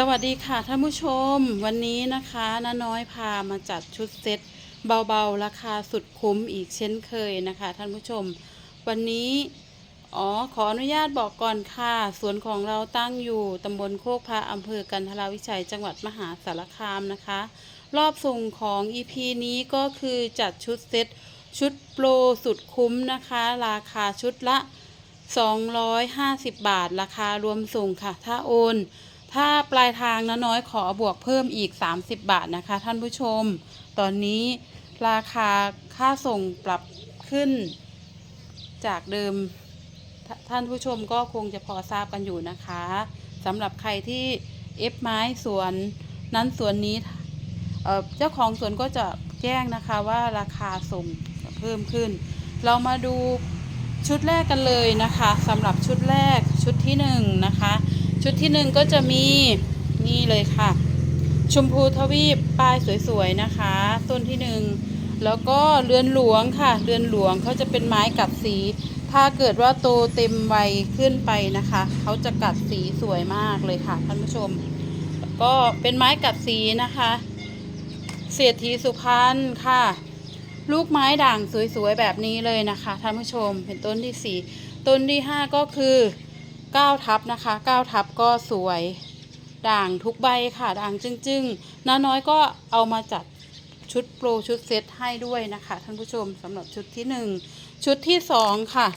สวัสดีค่ะท่านผู้ชม วันนี้นะคะน้าน้อยพามาจัดชุดเซ็ตเบาๆ ราคาสุดคุ้มอีกเช่นเคยนะคะท่านผู้ชม วันนี้อ๋อขออนุญาตบอกก่อนค่ะสวนของเราตั้งอยู่ตำบลโคกพระอำเภอกันทราวิชัยจังหวัดมหาสารคามนะคะ รอบส่งของ EP นี้ก็คือจัดชุดเซ็ตชุดโปรสุดคุ้มนะคะ ราคาชุดละ 250 บาท ราคารวมส่งค่ะ ถ้าโอน ถ้าปลายทางนะน้อยขอบวกเพิ่มอีก 30 บาทนะคะ ท่านผู้ชม ตอนนี้ราคาค่าส่งปรับขึ้น จากเดิมทท่านผู้ชมก็คงจะพอทราบกันอยู่นะคะสำหรับใครที่เอฟไม้สวนนั้นสวนนี้เจ้าของสวนก็จะแจ้งนะคะว่าราคาส่งเพิ่มขึ้น เรามาดูชุดแรกกันเลยนะคะสำหรับชุดแรกชุดที่หนึ่งนะคะ ชุดที่หนึ่งก็จะมีนี่เลยค่ะ ชมพูทวีปป้ายสวยๆนะคะ ต้นที่หนึ่งแล้วก็เรือนหลวงค่ะ เรือนหลวงเขาจะเป็นไม้กัดสี ถ้าเกิดว่าโตเต็มวัยขึ้นไปนะคะ เขาจะกัดสีสวยมากเลยค่ะท่านผู้ชม ก็เป็นไม้กัดสีนะคะ เศรษฐีสุพรรณค่ะ ลูกไม้ด่างสวยๆแบบนี้เลยนะคะท่านผู้ชมเป็นต้นที่สี่ต้นที่ห้าก็คือ 9ทับนะคะ9ทับก็สวยด่างทุกใบค่ะด่างจึ้งๆน้าน้อยก็เอามาจัดชุดโปรชุดเซตให้ด้วยนะคะท่านผู้ชมสำหรับชุดที่ 1 ชุดที่ 2 ค่ะ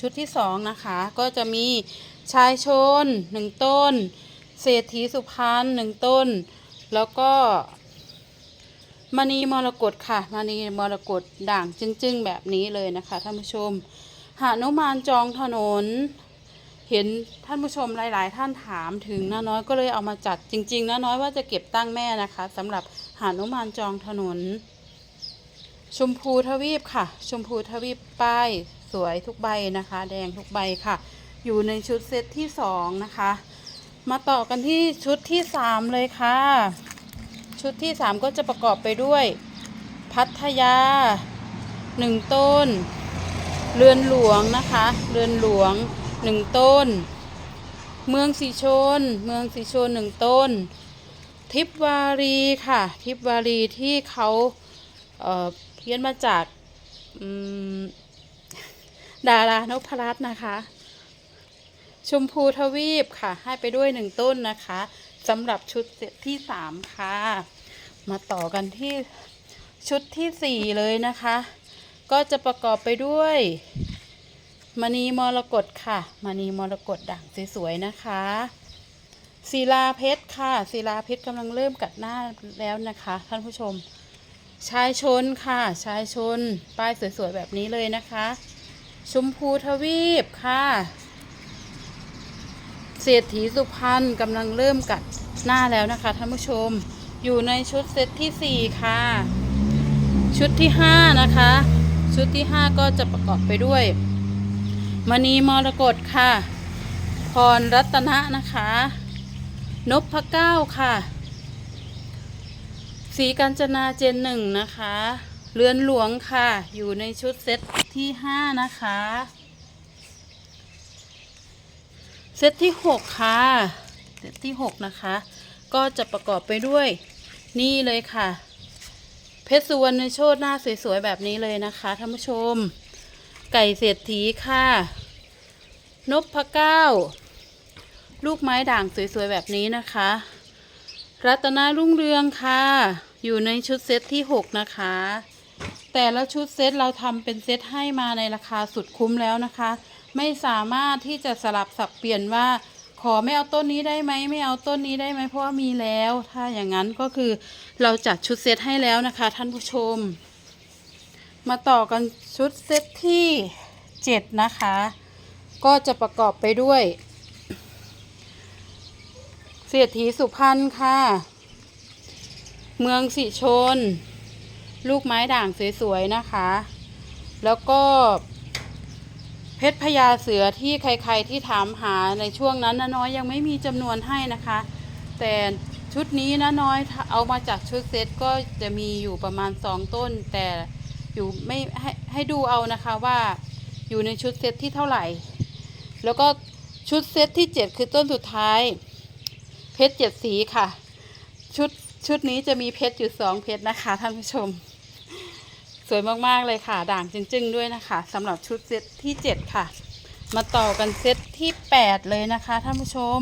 ชุดที่ 2 นะคะ ก็จะมีชายชน 1 ต้น เศรษฐีสุพรรณหนึ่งต้น แล้วก็มณีมรกตค่ะมณีมรกตด่างจึ้งๆ แบบนี้เลยนะคะท่านผู้ชมหานุมานจองถนน เห็นท่านผู้ชมหลาย ๆ ท่านถามถึงน้าน้อยก็เลยเอามาจัดจริง ๆน้าน้อยว่าจะเก็บตั้งแม่นะคะสำหรับหานุมานจองถนน ชมพูทวีปค่ะ ชมพูทวีปป้าย สวยทุกใบนะคะ แดงทุกใบค่ะ อยู่ในชุดเซตที่สองนะคะ มาต่อกันที่ชุดที่สามเลยค่ะ ชุดที่สามก็จะประกอบไปด้วยพัทยาหนึ่งต้น เรือนหลวงนะคะ เรือนหลวง หนึ่งต้น เมืองสีชน เมืองสีชนหนึ่งต้น ทิพวารีค่ะ ทิพวารีที่เขาเอ่อเพี้ยนมาจากดารานพรัตน์นะคะ ชมพูทวีปค่ะ ให้ไปด้วยหนึ่งต้นนะคะสำหรับชุดที่สามค่ะ มาต่อกันที่ชุดที่สี่เลยนะคะ ก็จะประกอบไปด้วย มณีมรกตค่ะมณีมรกตด่างสวยๆนะคะศิลาเพชรค่ะศิลาเพชรกำลังเริ่มกัดหน้าแล้วนะคะ ท่านผู้ชม ชายชนค่ะ ชายชน ป้ายสวยๆแบบนี้เลยนะคะ ชมพูทวีปค่ะเศรษฐีสุพรรณกำลังเริ่มกัดหน้าแล้วนะคะท่านผู้ชม อยู่ในชุดเซตที่สี่ค่ะ ชุดที่ห้านะคะ ชุดที่ห้าก็จะประกอบไปด้วย มณีมรกตค่ะ พรรัตนะนะคะ นพเก้าค่ะ สีกัญจนาเจนหนึ่งนะคะ เรือนหลวงค่ะ อยู่ในชุดเซตที่ห้านะคะ เซตที่หกค่ะ เซตที่หกนะคะ ก็จะประกอบไปด้วยนี่เลยค่ะ เพชรสุวรรณโชตหน้าสวยๆแบบนี้เลยนะคะท่านผู้ชม ไก่เศรษฐีค่ะนพเก้า ลูกไม้ด่างสวยๆ แบบนี้นะคะ รัตนารุ่งเรืองค่ะ อยู่ในชุดเซตที่ 6 นะคะ แต่ละชุดเซตเราทำเป็นเซตให้มาในราคาสุดคุ้มแล้วนะคะ ไม่สามารถที่จะสลับสับเปลี่ยนว่าขอไม่เอาต้นนี้ได้ไหมไม่เอาต้นนี้ได้ไหมเพราะว่ามีแล้ว ถ้าอย่างนั้นก็คือเราจัดชุดเซตให้แล้วนะคะ ท่านผู้ชม มาต่อกันชุดเซตที่ 7 นะคะ ก็จะประกอบไปด้วยเศรษฐีสุพรรณค่ะ เมืองสิชน ลูกไม้ด่างสวยๆนะคะ แล้วก็เพชรพญาเสือที่ใครๆที่ถามหาในช่วงนั้นน้นอยยังไม่มีจำนวนให้นะคะ แต่ชุดนี้น้น้อยเอามาจากชุดเซตก็จะมีอยู่ประมาณสองต้นแต่ อยู่ไม่ให้ให้ดูเอานะคะว่าอยู่ในชุดเซตที่เท่าไหร่ แล้วก็ชุดเซตที่ 7 คือต้นสุดท้าย เพชรเจ็ดสีค่ะ ชุดชุดนี้จะมีเพชรอยู่สองเพชรนะคะท่านผู้ชม สวยมากๆเลยค่ะ ด่างจึ้งๆด้วยนะคะสำหรับชุดเซตที่เจ็ดค่ะ มาต่อกันเซตที่แปดเลยนะคะท่านผู้ชม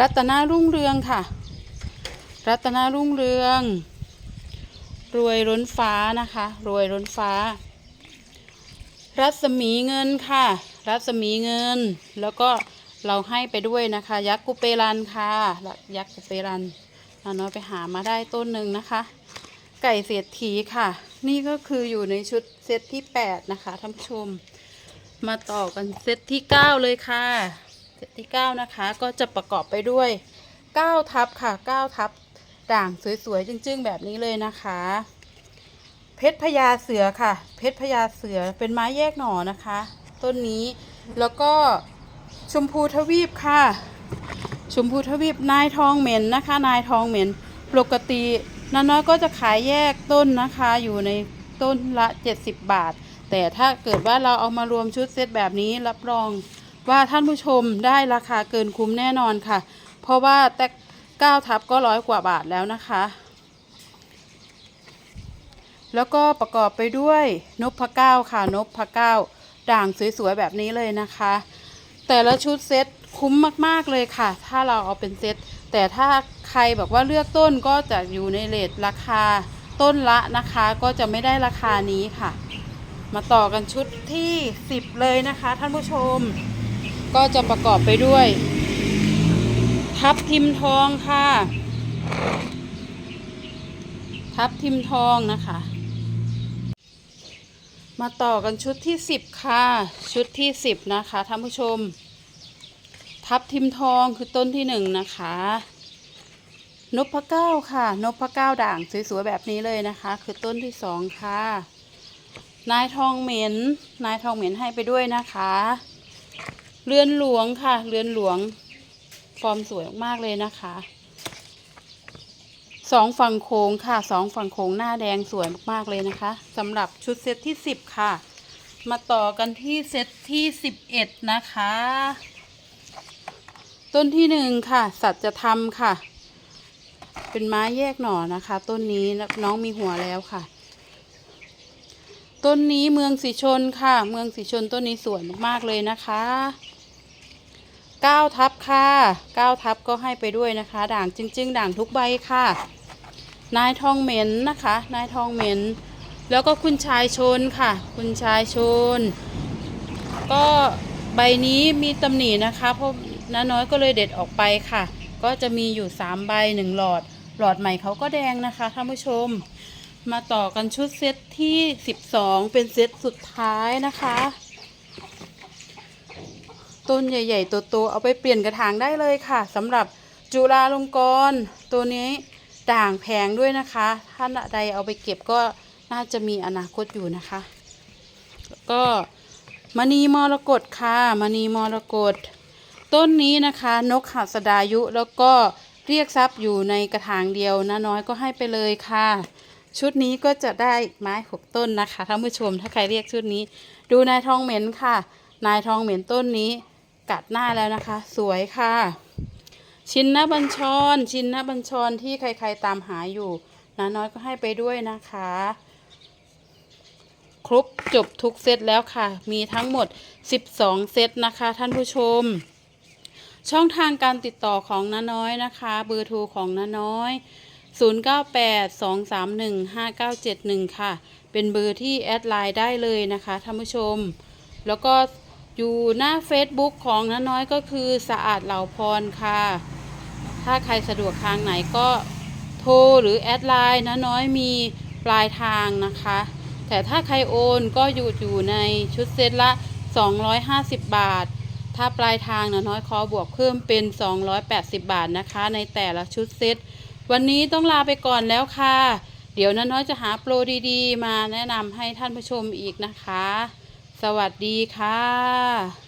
รัตนารุ่งเรืองค่ะ รัตนารุ่งเรือง รวยล้นฟ้านะคะ รวยล้นฟ้า รัศมีเงินค่ะ รัศมีเงิน แล้วก็เราให้ไปด้วยนะคะ ยักษ์กุเปรันค่ะ ยักษ์กุเปรันเราน้อยไปหามาได้ต้นหนึ่งนะคะ ไก่เศรษฐีค่ะ นี่ก็คืออยู่ในชุดเซตที่8นะคะท่านผู้ชม มาต่อกันเซตที่9เลยค่ะ เซตที่9นะคะ ก็จะประกอบไปด้วย9ทับค่ะ9ทับ ด่างสวยๆจึ้งๆ แบบนี้เลยนะคะ เพชรพญาเสือค่ะ เพชรพญาเสือเป็นไม้แยกหน่อนะคะ ต้นนี้แล้วก็ชมพูทวีปค่ะ ชมพูทวีปนายทองเหม็นนะคะ นายทองเหม็นปกติน้าน้อยก็จะขายแยกต้นนะคะอยู่ในต้นละ 70 บาท แต่ถ้าเกิดว่าเราเอามารวมชุดเซตแบบนี้รับรองว่าท่านผู้ชมได้ราคาเกินคุ้มแน่นอนค่ะ เพราะว่าแต่ 9ทับก็ร้อยกว่าบาทแล้วนะคะ แล้วก็ประกอบไปด้วยนพะเก้าค่ะนพะเก้าด่างสวยๆแบบนี้เลยนะคะ แต่ละชุดเซ็ตคุ้มมากๆเลยค่ะ ถ้าเราเอาเป็นเซ็ตแต่ถ้าใครแบบว่าเลือกต้นก็จะอยู่ในเลทราคาต้นละนะคะ ก็จะไม่ได้ราคานี้ค่ะ มาต่อกันชุดที่ 10 เลยนะคะ ท่านผู้ชม ก็จะประกอบไปด้วย ทับทิมทองค่ะ ทับทิมทองนะคะ มาต่อกันชุดที่10ค่ะ ชุดที่10นะคะท่านผู้ชม ทับทิมทองคือต้นที่หนึ่งนะคะนพเก้าค่ะนพเก้าด่างสวยๆแบบนี้เลยนะคะ คือต้นที่สองค่ะ นายทองเหม็น นายทองเหม็นให้ไปด้วยนะคะ เรือนหลวงค่ะ เรือนหลวง ฟอร์มสวยมากๆเลยนะคะสองฝั่งโค้งค่ะสองฝั่งโค้งหน้าแดงสวยมากๆเลยนะคะสำหรับชุดเซตที่สิบค่ะ มาต่อกันที่เซตที่สิบเอ็ดนะคะ ต้นที่หนึ่งค่ะ สัจธรรมค่ะ เป็นไม้แยกหน่อนะคะ ต้นนี้น้องมีหัวแล้วค่ะ ต้นนี้เมืองสีชนค่ะ เมืองสีชนต้นนี้สวยมากๆเลยนะคะ เก้าทับค่ะเก้าทับก็ให้ไปด้วยนะคะ ด่างจึ้งๆ ด่างทุกใบค่ะ นายทองเหม็นนะคะ นายทองเหม็น แล้วก็คุณชายชนค่ะ คุณชายชน ก็ใบนี้มีตำหนินะคะเพราะน้าน้อยก็เลยเด็ดออกไปค่ะ ก็จะมีอยู่สามใบหนึ่งหลอด หลอดใหม่เขาก็แดงนะคะท่านผู้ชม มาต่อกันชุดเซตที่ 12 เป็นเซตสุดท้ายนะคะ ต้นใหญ่ๆโตๆเอาไปเปลี่ยนกระถางได้เลยค่ะสำหรับจุฬาลงกรณ์ตัวนี้ด่างแพงด้วยนะคะ ท่านใดเอาไปเก็บก็น่าจะมีอนาคตอยู่นะคะ แล้วก็มณีมรกตค่ะมณีมรกตต้นนี้นะคะนกหัสดายุแล้วก็เรียกทรัพย์อยู่ในกระถางเดียวนะน้อยก็ให้ไปเลยค่ะ ชุดนี้ก็จะได้ไม้หกต้นนะคะท่านผู้ชมถ้าใครเรียกชุดนี้ ดูนายทองเหม็นค่ะ นายทองเหม็นต้นนี้ กัดหน้าแล้วนะคะ สวยค่ะ ชินนบัญชร ชินนบัญชรที่ใครๆตามหาอยู่น้าน้อยก็ให้ไปด้วยนะคะ ครบจบทุกเซตแล้วค่ะ มีทั้งหมด 12 เซตนะคะ ท่านผู้ชม ช่องทางการติดต่อของน้าน้อยนะคะเบอร์โทรของน้าน้อย 0982315971 ค่ะ เป็นเบอร์ที่แอดไลน์ได้เลยนะคะท่านผู้ชม แล้วก็ อยู่หน้า Facebook ของน้าน้อยก็คือสะอาดเหล่าพรค่ะ ถ้าใครสะดวกทางไหนก็โทรหรือแอดไลน์น้าน้อยมีปลายทางนะคะ แต่ถ้าใครโอนก็อยู่อยู่ในชุดเซตละ 250 บาท ถ้าปลายทางนะน้อยขอบวกเพิ่มเป็น 280 บาทนะคะ ในแต่ละชุดเซตวันนี้ต้องลาไปก่อนแล้วค่ะ เดี๋ยวน้าน้อยจะหาโปรดีๆ มาแนะนำให้ท่านผู้ชมอีกนะคะ สวัสดีค่ะ